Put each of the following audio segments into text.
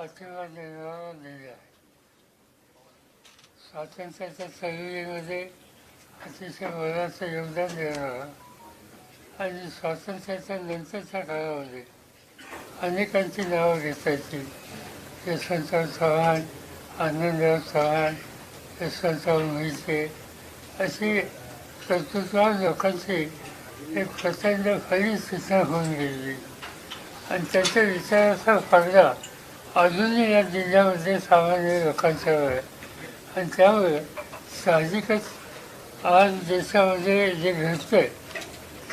पाठिंबा देणारा दिला आहे स्वातंत्र्याच्या चळवळीमध्ये अतिशय मोलाचं योगदान देणारा आणि स्वातंत्र्याच्या नंतरच्या काळामध्ये अनेकांची नावं घेता येतील यशवंतराव चव्हाण आनंदराव चव्हाण यशवंतराव मोहिते अशी कर्तृत्वान लोकांची एक प्रचंड फळी सूचना होऊन गेली आणि त्याच्या विचाराचा फायदा अजूनही या जिल्ह्यामध्ये सामान्य लोकांच्यावर आहे आणि त्यामुळे साहजिकच आज देशामध्ये जे घडतंय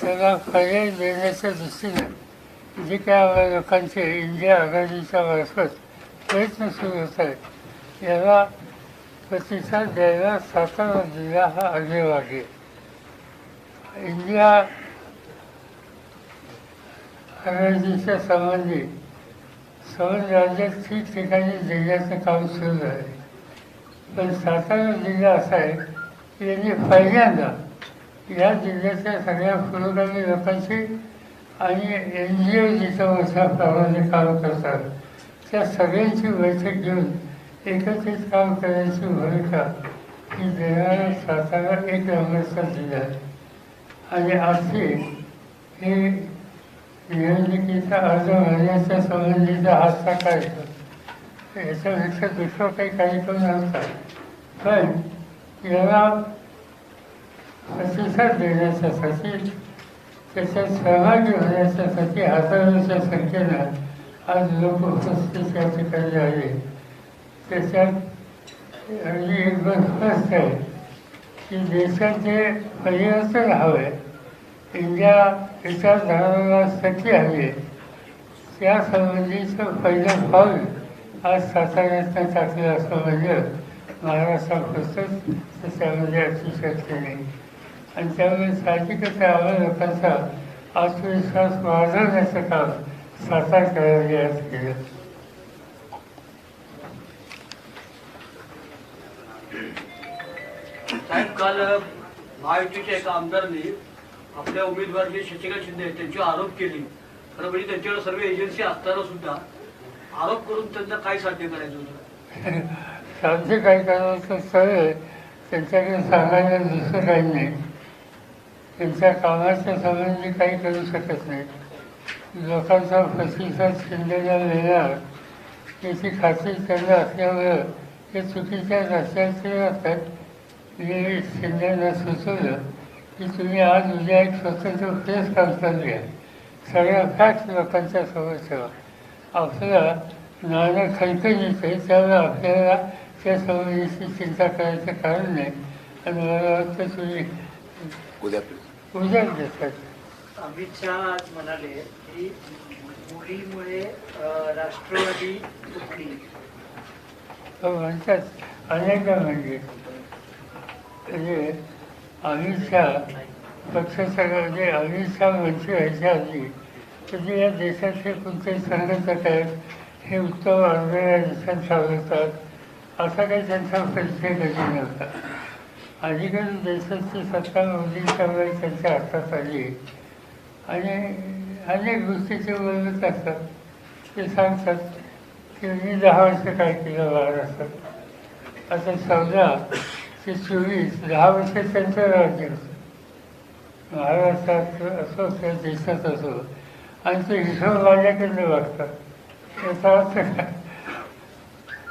त्याला पर्याय देण्याच्या दृष्टीने जे काय आपल्या लोकांचे इंडिया आघाडीच्या मार्फत प्रयत्न सुरू होत आहेत याला प्रतिसाद द्यायला सातारा जिल्हा हा आग्रह आहे. इंडिया आघाडीच्या संबंधी सर्व राज्यात ठिकठिकाणी जिल्ह्याचं काम सुरू झाले पण सातारा जिल्हा असा आहे की यांनी पहिल्यांदा या जिल्ह्यातल्या सगळ्या पुरोगामी लोकांशी आणि एन जी ओ जिथं मोठ्या प्रमाणे काम करतात त्या सगळ्यांची बैठक घेऊन एकत्रित काम करण्याची भूमिका ही देणारा सातारा एक नंबरचा जिल्हा आहे. आणि आजची हे निवडणुकीचा अर्ज भरण्याच्या संबंधीचा हातचा कार्यक्रम याच्यापेक्षा दुसरा काही कार्यक्रम नव्हता पण याला प्रतिसाद देण्याच्यासाठी त्याच्यात सहभागी होण्याच्यासाठी हजारोच्या संख्येनं आज लोक उपस्थित या ठिकाणी आले त्याच्यात अगदी एक स्पष्ट आहे की देशाचे पर्यटन परिवर्तन हवं आहे इंडिया विचारधाराला सती हवी आहे त्या संबंधीचं पहिलं पाऊल आज साताऱ्यातनं टाकलं असं म्हणजे महाराष्ट्रापुस्तक त्याच्यामध्ये अतिशक्ती नाही आणि त्यामुळे साहजिकच आम्हा लोकांचा आत्मविश्वास वाढवण्याचं काम सातार करायला आज केलं. साहेब काल महायुतीच्या एका आमदारांनी आपल्या उमेदवार जे शशिकांत शिंदे आहेत आरोप केले. खरं म्हणजे त्यांच्यावर सर्व एजन्सी असताना सुद्धा आरोप करून त्यांना काय साध्य करायचं होतं? साध्य काय करायचं सर त्यांच्याकडे सांगायला दुसरं काही नाही. त्यांच्या कामाच्या संबंधी काही करू शकत नाही. लोकांचा प्रतिसाद शिंदेला वेळा याची खात्री त्यांना असल्यामुळं हे चुकीच्या रस्त्याचे असतात. मी शिंदेना सुचवलं. की तुम्ही आज उद्या एक स्वतंत्र प्रेस कॉन्फरन्स घ्या. सगळ्या फॅक्ट लोकांच्या समोर ठेवा. आपल्याला नाणं खणखणीत आहे त्यामुळे आपल्याला त्या संबंधीची चिंता करायचं कारण नाही. आणि मला वाटतं तुम्ही उद्या. उद्या देतात अमित शहा आज म्हणाले की मुलीमुळे राष्ट्रवादी तुटली हो म्हणतात. अनेकदा म्हणजे. म्हणजे अमित शहा अहिंसा म्हणजे अमित शहा व्हायच्या आधी म्हणजे या देशाचे कोणते संघटक आहेत हे उत्तम आणलेल्या देशात सावरतात असा काही त्यांचा परिचय कधी नव्हता. अलीकडे देशाची सत्ता म्हणजे मोदींच्या वेळी त्यांच्या हातात आली. आणि अनेक गोष्टीचे बोलत असतात. ते सांगतात की मी दहा वर्ष काय केलं महाराष्ट्रात आता चौदा ते चोवीस दहा वर्ष त्यांचं राज्य होतं महाराष्ट्रात असो किंवा देशात असो आणि ते हिशोब माझ्याकडे वागतात. याचा अर्थ काय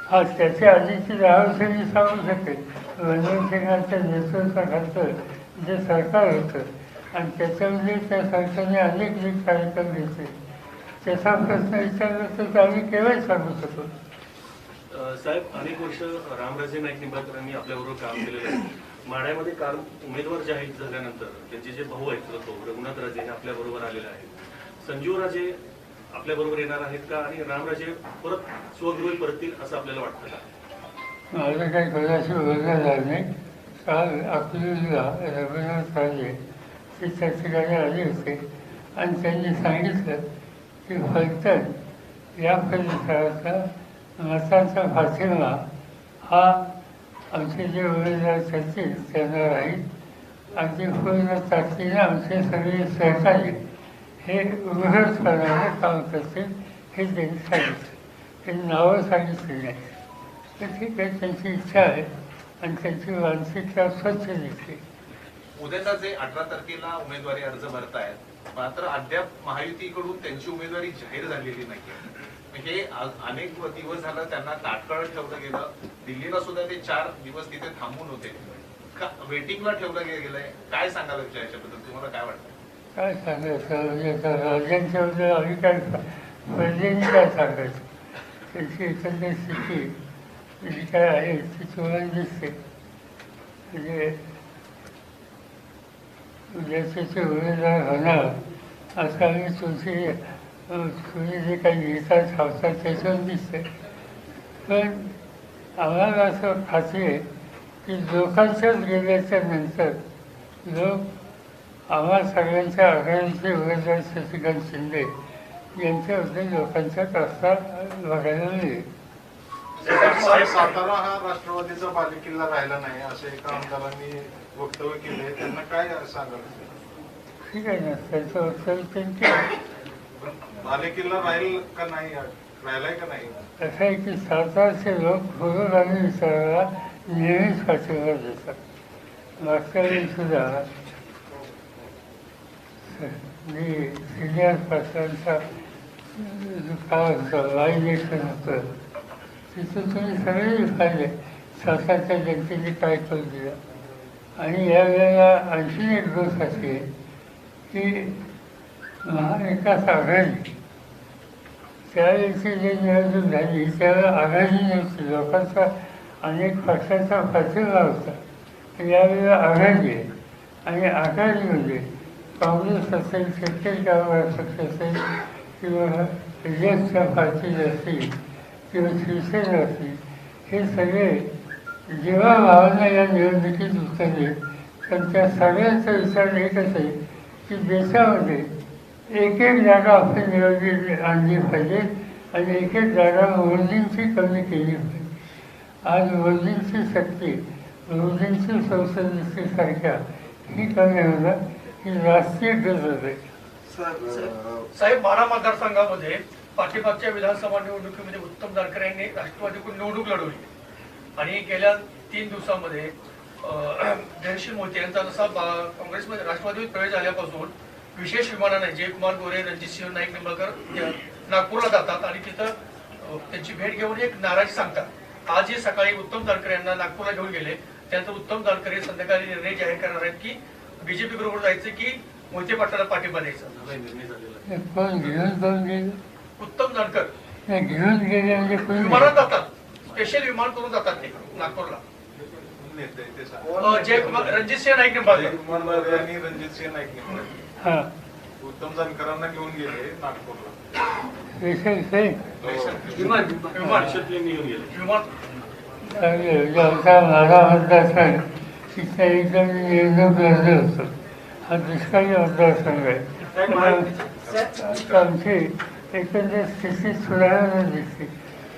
हा त्याच्या आधीची दहा वर्ष मी सांगू शकेल रणवीर सिंगांच्या नेतृत्वाखालचं जे सरकार होतं आणि त्याच्यामध्ये त्या सरकारने अनेक जे कार्यक्रम घेतले. त्याचा प्रश्न विचारला तर आम्ही केव्हाही सांगू शकतो साहेब अनेक वर्ष रामराजे नाईक निंबाळकरांनी आपल्याबरोबर काम केलेलं आहे. माढ्यामध्ये काल उमेदवार जाहीर झाल्यानंतर त्यांचे जे भाऊ आहेत तो रघुनाथ राजे हे आपल्याबरोबर आलेले आहेत. संजीव राजे आपल्याबरोबर येणार आहेत का? आणि रामराजे परत स्वगृही परतील असं आपल्याला वाटतं का? माझं काही कदाचित बोलणं झालं नाही. काल रघुनाथ राजे ते त्या आले होते. आणि त्यांनी सांगितलं की फलटण या परिसराचा मताचा पाठिंबा हा आमचे जे उमेदवार करतील त्यांना राहील अगदी पूर्ण ताकदीने आमचे सगळे सहकारी हे उघडपणाने काम करतील हे त्यांनी सांगितलं. ते नावं सांगितली नाही तर ठीक आहे त्यांची इच्छा आहे आणि त्यांची मानसिकता स्वच्छ दिसते उद्याचा जे अठरा तारखेला उमेदवारी अर्ज भरतायत मात्र अद्याप महायुतीकडून त्यांची उमेदवारी जाहीर झालेली नाही म्हणजे हे अनेक दिवस झालं त्यांना ताटकळत ठेवलं गेलं. दिल्लीला सुद्धा ते चार दिवस तिथे थांबून होते. का वेटिंगला ठेवलं गेलंय? काय सांगाल याच्याबद्दल? तुम्हाला काय वाटतं? काय सांगायचं? म्हणजे आता आम्ही काय प्रजेने काय सांगायचं? त्यांची एकंदर स्थिती जी काय आहे? ती तुम्हाला दिसते. म्हणजे, म्हणजे उद्याचे ते उमेदवार होणार असं आम्ही तुमची तुम्ही जे काही लिहितात सांगतात त्याच्यावर दिसते पण आम्हाला असं खात्री आहे की लोकांच्याच गेल्याच्यानंतर लोक आम्हा सगळ्यांच्या आघाडीचे उमेदवार शशिकांत शिंदे यांच्याबद्दल लोकांच्यात रस्ता बघायला मिळेल. सातारा हा राष्ट्रवादीचा बालेकिल्ला राहिला नाही असं एका आमदारांनी वक्तव्य केले. त्यांना काय सांगाल? ठीक आहे ना त्यांचं उत्तर त्यांचे बालेकिल्ला राहील का नाही? राहिलाय का नाही? असं आहे की सातारचे लोक पुरोगामी विचाराला नेहमीच पाठिंबा देतात. मागच्या वेळी सुद्धा मी सिनियर पाटलांचा काय होतं वायलेशन होतं. तिथं तुम्ही सगळे पाहिले सरकारच्या जनतेने काय करून दिलं. आणि यावेळेला आणखी एक गोष्ट अशी की महाविकास आघाडी त्यावेळेची जी निवडणूक झाली त्यावेळेला आघाडी नव्हती लोकांचा अनेक पक्षांचा पाठिंबा होता. पण यावेळेला आघाडी आहे आणि आघाडीमध्ये काँग्रेस असेल शेतकरी कामगार पक्ष असेल किंवा रिजनच्या पार्टी असतील किंवा शिवसेना असतील हे सगळे जेव्हा भावना या निवडणुकीत उतरले तर त्या सगळ्यांचा विचार एकच आहे की देशामध्ये एक एक जागा आपण निवडली आणली पाहिजे आणि एक एक जागा मोदींची कमी केली पाहिजे. आज मोदींची शक्ती मोदींची संसदेसारख्या ही कमी होणार ही राष्ट्रीय गरज आहे. साहेब बारा मतदारसंघामध्ये पाठीमागच्या विधानसभा निवडणुकीमध्ये उत्तम जानकर यांनी राष्ट्रवादीकडून निवडणूक लढवली. आणि गेल्या तीन दिवसामध्ये जयशील जयश्री मोहिते यांचा जसा बा- काँग्रेसमध्ये राष्ट्रवादीत प्रवेश झाल्यापासून विशेष विमानाने जयकुमार गोरे रणजित सिंह नाईक निंबाळकर या नागपूरला जातात आणि तिथं त्यांची भेट घेऊन एक नाराजी सांगतात. आजही सकाळी उत्तम जानकर यांना नागपूरला घेऊन गेले. त्यानंतर उत्तम जानकर हे संध्याकाळी निर्णय जाहीर करणार आहेत की बीजेपी बरोबर जायचं की मोहिते पाटलाला पाठिंबा द्यायचा. हे उत्तम जानकर हे गेले म्हणजे विमानात? जातात. स्पेशल विमान करून जातात ते नागपूरला. नेते ते अं, जयकुमार रणजित सिंह नाईक निंबाळकर. रणजित सिंह नाईक निवडले. हा. उत्तम जानकरांना घेऊन गेले नागपूरला. विमान घेऊन गेले विमान चांगले आमचा माझा मतदारसंघ तिथं एकदम निवडणूक लढलं होतं हा. दुष्काळी मतदारसंघ आहे आमची एकंदर स्थिती सुधारणा दिसते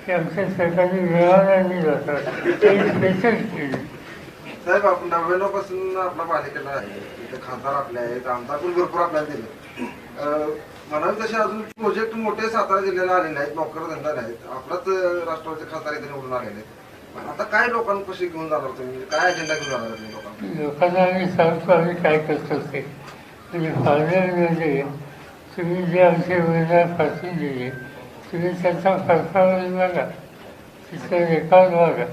की आमच्या सरकारी व्यवहारांनी जातात ते स्पेशल केली साहेब आपण नव्याण्णवपासून आपला पालिकेला आहे. इथं खासदार आपले आहेत आमदार पण भरपूर आपल्याला दिले. म्हणाल तसे अजून प्रोजेक्ट मोठे सातारा जिल्ह्याला आलेले आहेत नोकर धंदा आहेत आपलाच राष्ट्रवादीचे खासदार इथे निवडून आलेले आहेत. आता काय लोकांपाशी घेऊन जाणार तुम्ही? काय अजेंडा घेऊन जाणार तुम्ही लोकांना? लोकांना आम्ही सांगतो आम्ही काय करतो ते. म्हणजे फायनलमध्ये तुम्ही जे आमचे उमेदवार पाठवून दिले तुम्ही त्यांचा परफॉर्मन्स बघा. तिथं रेकॉर्ड बघा.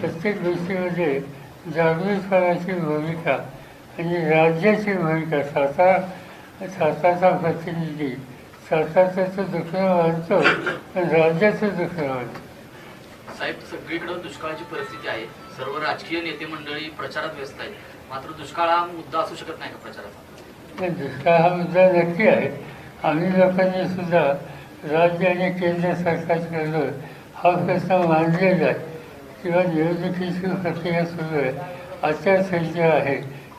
प्रत्येक गोष्टीमध्ये जागृतपणाची भूमिका आणि राज्याची भूमिका सातारा सातारचा प्रतिनिधी सातारचं दुखणं मानतो पण राज्याचं दुखणं मानतो साहेब सगळीकडे दुष्काळाची परिस्थिती आहे. सर्व राजकीय नेते मंडळी प्रचारात व्यस्त आहेत. मात्र दुष्काळ हा मुद्दा असू शकत नाही का प्रचाराचा नाही, दुष्काळ हा मुद्दा नक्की आहे. आम्ही लोकांनी सुद्धा राज्य आणि केंद्र सरकारकडून हा प्रश्न मांडलेला आहे. किंवा निवडणुकीची प्रक्रिया सुरू आहे आचारसंहिता आहे.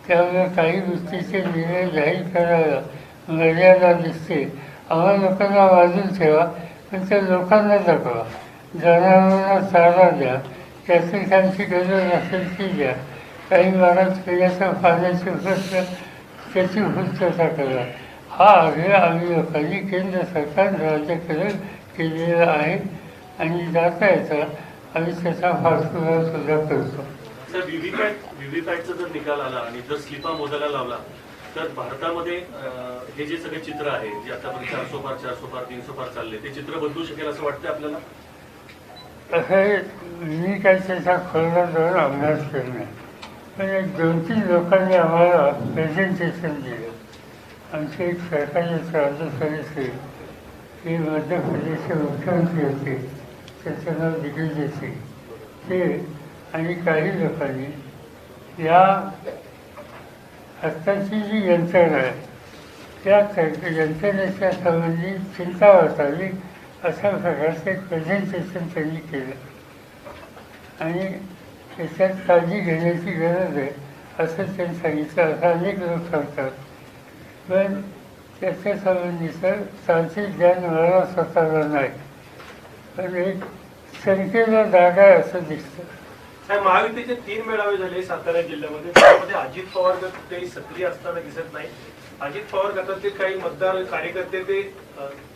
त्यामुळे काही गोष्टीचे निर्णय जाहीर करायला मर्यादा दिसते. आम्हा लोकांना वाजून ठेवा पण त्या लोकांना दाखवा. जनावरांना चारा द्या. त्यांची गरज असेल ती द्या. काही भागात पिण्याचा पाण्याची प्रश्न त्याची पूर्तता करा. हा आग्रह आम्ही लोकांनी केंद्र सरकार राज्याकडे केलेला आहे आणि जाता येता आम्ही त्याचा पाठपुरावा सुद्धा करतो सर व्हीव्हीपॅट व्हीव्हीपॅटचा जर निकाल आला आणि जर स्लिपा मोजायला लावला तर भारतामध्ये हे जे सगळे चित्र आहे जे आतापर्यंत चारसो पार चारसो पार तीनशो पार चालले ते चित्र बदलू शकेल असं वाटतं आपल्याला? असं मी काही त्याचा खोलवर जाऊन अभ्यास केला पण एक दोन तीन लोकांनी आम्हाला प्रेझेंटेशन दिलं. आमचे एक सरकारी राज्य सदस्य हे मध्य प्रदेशचे मुख्यमंत्री होते. त्याचं नाव दिग्विजय सिंग ते आणि काही लोकांनी या आत्ताची जी यंत्रणा आहे त्या यंत्रणेच्या संबंधी चिंता वाचावी अशा प्रकारचं प्रेझेंटेशन त्यांनी केलं. आणि त्याच्यात काळजी घेण्याची गरज आहे असं त्यांनी सांगितलं. असं अनेक लोक सांगतात. पण त्याच्या संबंधीचं तांत्रिक ज्ञान मला स्वतःला नाही. पण एक संख्येला जागा आहे असं दिसतं. महायुतीचे तीन मेळावे झाले सातारा जिल्ह्यामध्ये. त्यामध्ये अजित पवार गट काही सक्रिय असताना दिसत नाही. अजित पवार गटातील काही मतदार कार्यकर्ते ते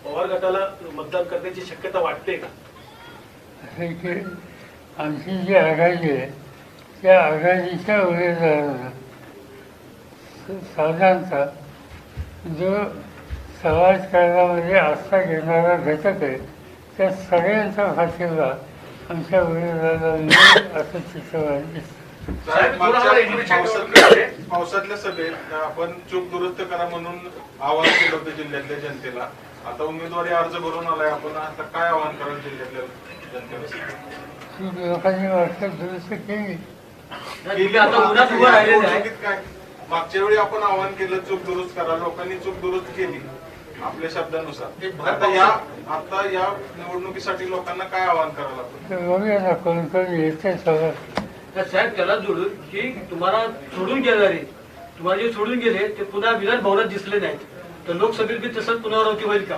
पवार गटाला मतदान करण्याची शक्यता वाटते की? आमची जी आघाडी आहे त्या आघाडीच्या उमेदवारांना साधारणतः जो समाजकारणामध्ये आस्था घेणारा घटक आहे त्या सगळ्यांचा पाठिंबा आमच्या मिळेल असं चित्र मला दिसतं पावसातल्या सभेत आपण चूक दुरुस्त करा म्हणून आवाहन केलं होतं जिल्ह्यातल्या जनतेला. आता उमेदवारी अर्ज भरून आलाय आपण आता काय आवाहन कराल जिल्ह्यातल्या जनतेला? लोकांनी वाटतं दुरुस्त केली. मागच्या वेळी आपण आवाहन केलं चूक दुरुस्त करा. लोकांनी चूक दुरुस्त केली. आपल्या शब्दानुसार. आता या आता या निवडणुकीसाठी लोकांना काय आवाहन तर साहेब त्याला जोडून की तुम्हाला सोडून गेणारे तुम्हाला जे सोडून गेले ते पुन्हा विधान भवनात दिसले नाहीत. तर लोकसभेत बी तसंच पुनरावृत्ती होईल का?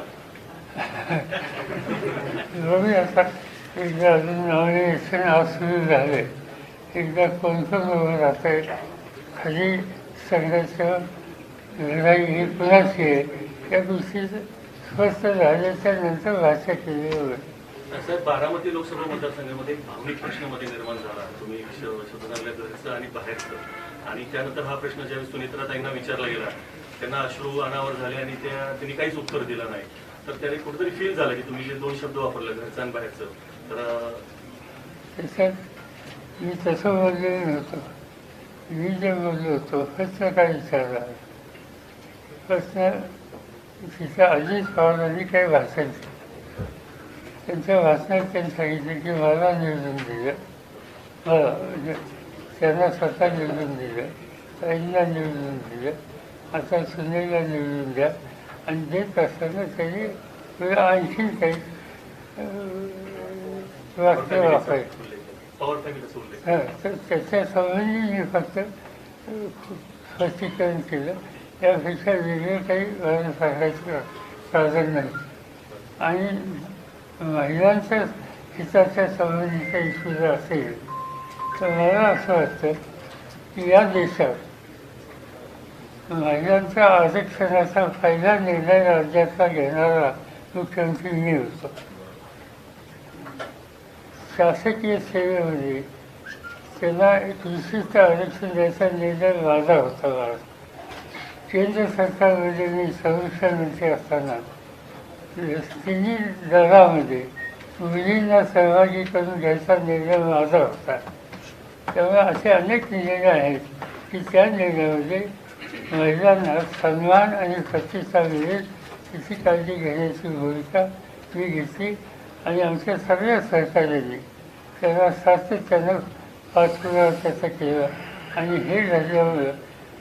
एकदा अजून नॉमिनेशन आज सुरू झाले. एकदा कोण कोण उभं राहत आहे खाली सगळ्याचं लढाई ही कुणाची आहे? या गोष्टी स्पष्ट झाल्याच्यानंतर भाषा केली साहेब बारामती लोकसभा मतदारसंघामध्ये भावनिक प्रश्नमध्ये निर्माण झाला. तुम्ही श- शोधनालयात घरचं आणि बाहेरचं. आणि त्यानंतर हा प्रश्न ज्यावेळेस सुनित्राताईंना विचारला गेला त्यांना अश्रू अनावर झाले आणि त्या त्यांनी काहीच उत्तर दिलं नाही. तर त्याने कुठेतरी फील झालं की तुम्ही जे दोन शब्द वापरले घरचं आणि बाहेरचं तर त्याच्यात मी तसं बोललेलो नव्हतो. मी जे बोललो होतो प्रश्न काय विचारला. प्रश्न तिथं अजित पवारांनी काही भाषण केलं. त्यांच्या भाषणात त्यांनी सांगितलं की मला निवडून दिलं. मला म्हणजे त्यांना स्वतः निवडून दिलं. ताईंना निवडून दिलं. आता सुनेला निवडून द्या. आणि देत असताना त्यांनी पुढे आणखीन काही अं, वाक्य वापरायचं हां तर त्याच्या संबंधी मी फक्त स्पष्टीकरण केलं. यापेक्षा वेगळे काही मला सांगायचं साधन नाही आणि महिलांच्या हिताच्या संबंधी काही जर असेल तर मला असं वाटतं की या देशात महिलांच्या आरक्षणाचा पहिला निर्णय राज्यातला घेणारा मुख्यमंत्री मी होतो शासकीय सेवेमध्ये त्यांना एक विशिष्ट आरक्षण द्यायचा निर्णय माझा होता. मला केंद्र सरकारमध्ये मी संरक्षण मंत्री असताना तिन्ही दलामध्ये मुलींना सहभागी करून घ्यायचा निर्णय माझा होता. त्यामुळे असे अनेक निर्णय आहेत की त्या निर्णयामध्ये महिलांना सन्मान आणि प्रतिष्ठा मिळेल तिची काळजी घेण्याची भूमिका मी घेतली आणि आमच्या सगळ्या सहकार्यांनी त्यांना सातत्यानं पाठपुरावा त्याचा केला आणि हे झाल्यामुळं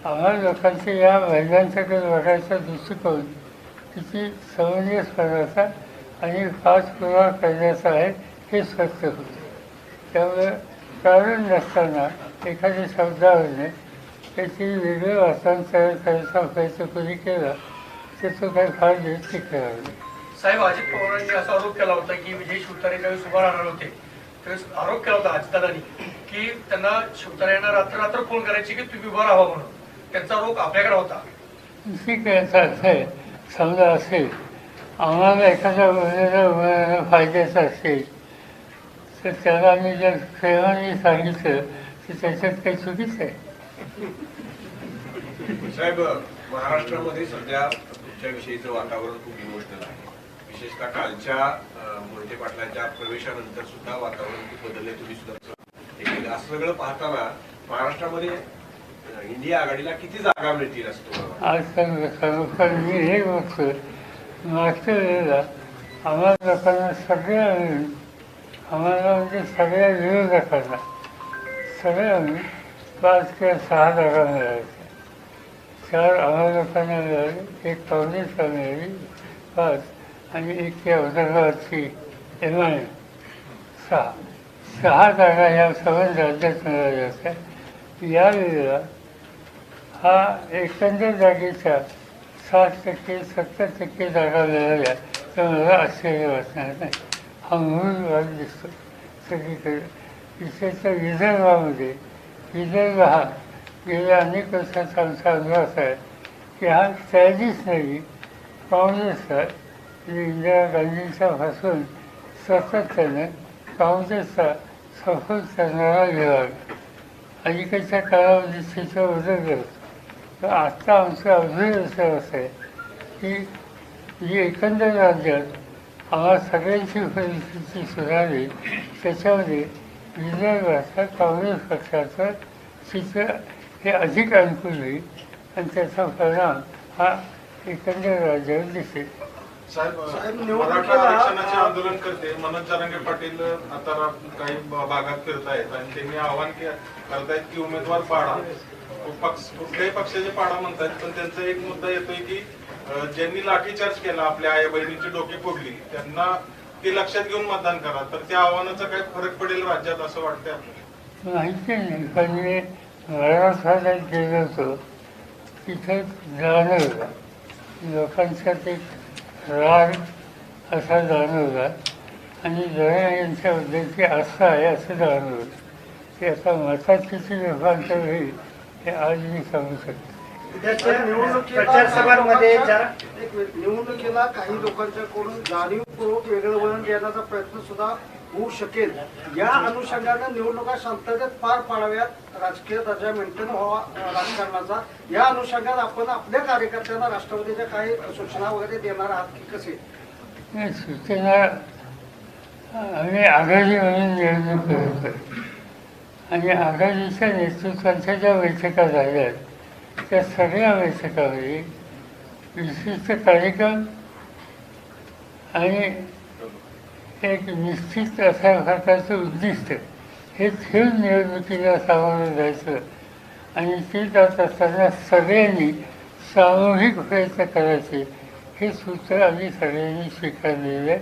आम्हाला लोकांचे या महिलांच्याकडे बघायचा दृष्टिकोन किती स्पर्धाचा आणि खास पाठपुरावा करण्याचा आहे हे स्पष्ट होते. त्यामुळे कारण नसताना एखाद्या शब्दावरने त्याची वेगळं वाचन तयार करायचा प्रयत्न कोणी केला तर तो काही फार दिवस टिकणार नाही. साहेब अजित पवारांनी असा आरोप केला होता की विजय शिवतारे ज्यावेळेस उभा राहणार होते त्यावेळेस आरोप केला होता अजितदादांनी की त्यांना शिवतारे यांना रात्र रात्र फोन करायची की तुम्ही उभा राहा म्हणून. त्यांचा आरोप आपल्याकडे होता. ठीक आहे समजा असेल आम्हाला एखाद्या वेळेला फायद्याचं असेल तर त्याला आम्ही जर प्रेमाने सांगितलं तर त्याच्यात काही चुकीचं आहे. साहेब महाराष्ट्रामध्ये सध्या तुमच्याविषयीचं वातावरण खूप इमोशनल आहे. विशेषतः कालच्या मोहिते पाटलांच्या प्रवेशानंतर सुद्धा वातावरण खूप बदलले तुम्ही सुद्धा हे. असं सगळं पाहताना महाराष्ट्रामध्ये इंडिया आघाडीला किती जागा मिळतील असं मी हे बघतो मागच्या वेळेला आम्हाला लोकांना सगळ्या मिळून आम्हाला म्हणजे सगळ्या विरोधकांना सगळ्या आम्ही पाच किंवा सहा जागा मिळायच्या. चार आम्हाला लोकांना मिळाली एक काँग्रेसला मिळाली पाच. आणि एक त्या उदरगावची एम आय. सहा. सहा जागा ह्या संबंध राज्यात मिळाल्या होत्या. या वेळेला हा एकंदर जागेच्या साठ टक्के सत्तर टक्के जागा मिळाल्या तर मला आश्चर्य वाटणार नाही. हा मूळ वाद दिसतो सगळीकडे. विशेषतः विदर्भामध्ये विदर्भ हा गेल्या अनेक वर्षाचा आमचा अनुभव आहे की हा ट्रॅडिशनली काँग्रेसचा म्हणजे इंदिरा गांधींच्यापासून सातत्यानं काँग्रेसचा सफल करणारा विभाग. अलीकडच्या काळामध्ये चित्र बदल तर आत्ता आमचं अजून असं असं आहे की जी एकंदर राज्यात आम्हाला सगळ्यांची परिस्थिती सुधारली त्याच्यामध्ये विदर्भाचा काँग्रेस पक्षाचं चित्र हे अधिक अनुकूल होईल. आणि त्याचा परिणाम हा एकंदर राज्यावर दिसेल. साहेब मराठा आरक्षणाचे आंदोलन करते. मनोज जरांगे पाटील आता काही भागात फिरतायत आणि त्यांनी आव्हान के- करतायत की उमेदवार पाडा. पक्ष कुठल्याही पक्षाचे पाडा म्हणतात पण त्यांचा एक मुद्दा येतोय की ज्यांनी लाठीचार्ज केला आपल्या आई बहिणीची डोकी फोडली त्यांना ते लक्षात घेऊन मतदान करा. तर त्या आव्हानाचा काय फरक पडेल राज्यात असं वाटतंय आपल्याला. गेलो होतो तिथे जाणवलं लोकांच्यात एक राग असा जाणवला आणि जरा यांच्याबद्दलची आस्था आहे असं जाणवलं ते आता मतात किती लोकांचं होईल हे आज मी सांगू शकतो उद्याच्या निवडणुकीला- प्रचार सभांमध्ये ज्या एक मिनिट. निवडणुकीला काही लोकांच्याकडून जाणीवपूर्वक वेगळं वळण देण्याचा प्रयत्न सुद्धा होऊ शकेल. या अनुषंगानं निवडणुका शांततेत पार पाडाव्यात. राजकीय दर्जा मेंटेन व्हावा राजकारणाचा. या अनुषंगात आपण आपल्या कार्यकर्त्यांना राष्ट्रवादीच्या काही सूचना वगैरे देणार आहात की कसे? या सूचना आम्ही आघाडी म्हणून निवडणूक करतो आणि आघाडीच्या नेतृत्वांच्या ज्या बैठका झाल्या त्या सगळ्या बैठकामध्ये विशिष्ट कार्यक्रम आणि एक निश्चित अशा प्रकारचं उद्दिष्ट हे ठेवून निवडणुकीला सामोरं जायचं आणि ते जात असताना सगळ्यांनी सामूहिक प्रयत्न करायचे हे सूत्र आम्ही सगळ्यांनी स्वीकारलेलं आहे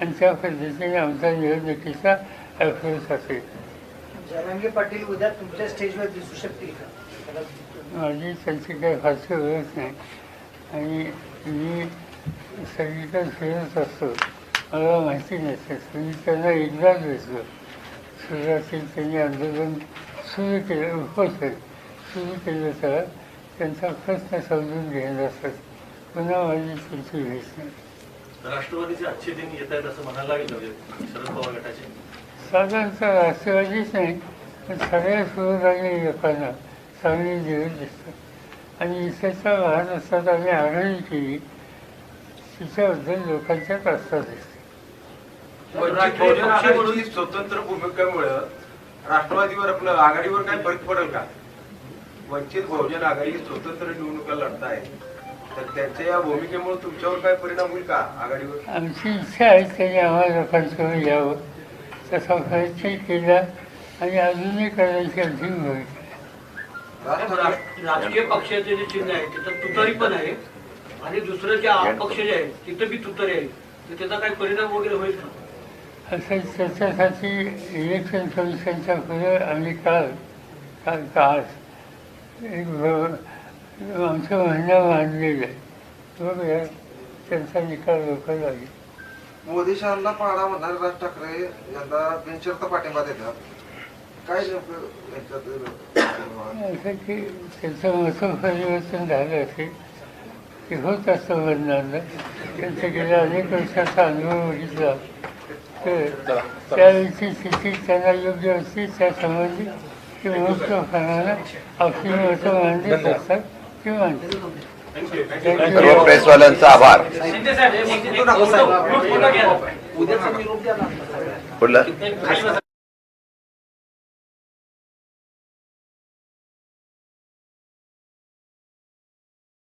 आणि त्या पद्धतीने आमचा निवडणुकीचा अप्रोच असेल जरांगे पाटील उद्या तुमच्या स्टेजवर दिसू शकतील का? त्याला- माझी त्यांची काही फारशी ओळख नाही. आणि मी सगळीकडे फिरत असतो. मला माहिती नसते मी त्यांना एकदाच भेटलो सुरुवातीला त्यांनी आंदोलन सुरू केलं उपोषण सुरू केलं तर त्यांचा प्रश्न समजून घेणार असतात पुन्हा माझी त्यांची भेट नाही राष्ट्रवादीचे अच्छे दिन येत आहेत असं म्हणायला लागेल का म्हणजे शरद पवार गटाचे. साधारणतः राष्ट्रवादीच नाही पण सगळ्या सुरुवाती लोकांना चांगली दिवस दिसतात. आणि इथेच्या महाराष्ट्रात आम्ही आघाडी केली तिच्याबद्दल लोकांच्यात आस्था दिसते. आघाडीची स्वतंत्र भूमिकेमुळे राष्ट्रवादीवर आपलं आघाडीवर काय फरक पडेल का? वंचित बहुजन आघाडी स्वतंत्र निवडणुका लढताय. तर त्यांच्या या भूमिकेमुळे तुमच्यावर काय परिणाम होईल का आघाडीवर? आमची इच्छा आहे त्यांनी आम्हाला लोकांसमोर यावं तसा प्रयत्न केला आणि अजूनही करण्याची आमची भूमिका राज- राजकीय पक्षाचे जे चिन्ह आहे तिथं तुतारी पण आहे. आणि दुसरं जे अपक्ष जे आहे तिथं बी तुतारी आहे. तर त्याचा काही परिणाम वगैरे होईल का? असं त्याच्यासाठी इलेक्शन कमिशनच्या पुढे आम्ही काल काल आज एक आमचं म्हणणं मांडलेलं आहे. बघूया त्यांचा निकाल लोक लागेल. मोदी शहांना पाडा म्हणणारे राज ठाकरे यांना बिनशर्त पाठिंबा देतात. काय असं की त्याचं मत परिवर्तन झालं असेल की होत असतं बदनांना त्यांचा गेल्या अनेक वर्षाचा अनुभव बघितला. तर त्यावेळीची स्थिती त्यांना योग्य असते त्या संबंधी ते मुक्तपणानं आपली मतं मांडत असतात ती मांडतात सर्व प्रेसवाल्यांचा आभार. शिंदे साहेब